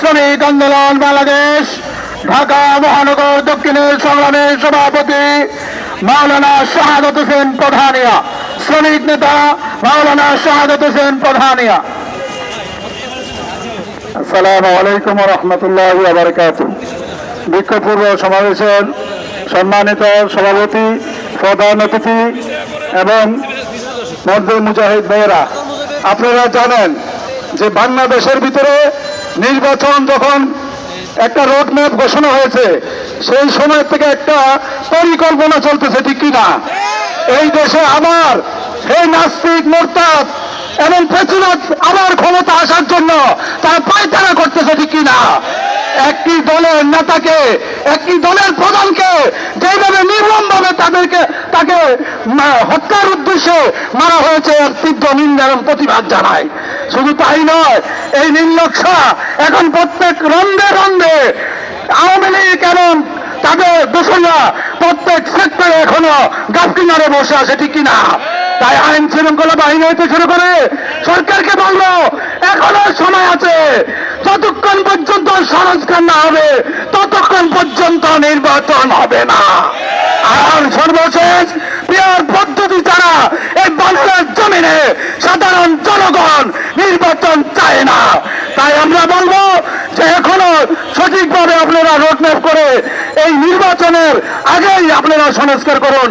শ্রমিক আন্দোলন বাংলাদেশ, ঢাকা মহানগর দক্ষিণের সংগ্রামী সভাপতি মাওলানা শাহাদত হোসেন প্রধানিয়া, শ্রমিক নেতা মাওলানা শাহাদত হোসেন প্রধানিয়া। আসসালামু আলাইকুম রহমতুল্লাহ বারকাত বিক্ষোভপূর্ব সমাবেশের সম্মানিত সভাপতি, প্রধান অতিথি এবং মধ্য মুজাহিদ ভাইয়েরা, আপনারা জানেন যে বাংলাদেশের ভিতরে নির্বাচন যখন একটা রোডম্যাপ ঘোষণা হয়েছে, সেই সময় থেকে একটা পরিকল্পনা চলতেছে, ঠিক কিনা? এই দেশে আবার সেই নাস্তিক, মোরতাদ এবং পেছনত আবার ক্ষমতা আসার জন্য তারা পায়তারা করতেছে, ঠিক কিনা? একটি দলের নেতাকে, একটি দলের প্রধানকে যেভাবে নির্মম ভাবে তাদেরকে, তাকে হত্যার উদ্দেশ্যে মারা হয়েছে তীব্র নিন্দা এবং প্রতিবাদ জানায়। শুধু তাই নয় এই নির্লক্ষা এখন প্রত্যেক রন্ধে রন্ধে আওয়ামী লীগ এবং তাদের দোষরা প্রত্যেক সেক্টরে এখনও গাছ কিনারে বসে আছে, ঠিক কিনা? তাই আইন শৃঙ্খলা বাহিনী হইতে শুরু করে সরকারকে বলব, এখনও সময় আছে। যতক্ষণ পর্যন্ত সংস্কার না হবে, ততক্ষণ পর্যন্ত নির্বাচন হবে না। আর সর্বশেষ পিয়ার পদ্ধতি ছাড়া এই বাংলার জমিনে সাধারণ জনগণ নির্বাচন চায় না তাই আমরা বলব যে এখনও সঠিকভাবে আপনারা রোডম্যাপ করে এই নির্বাচনের আগেই আপনারা সংস্কার করুন।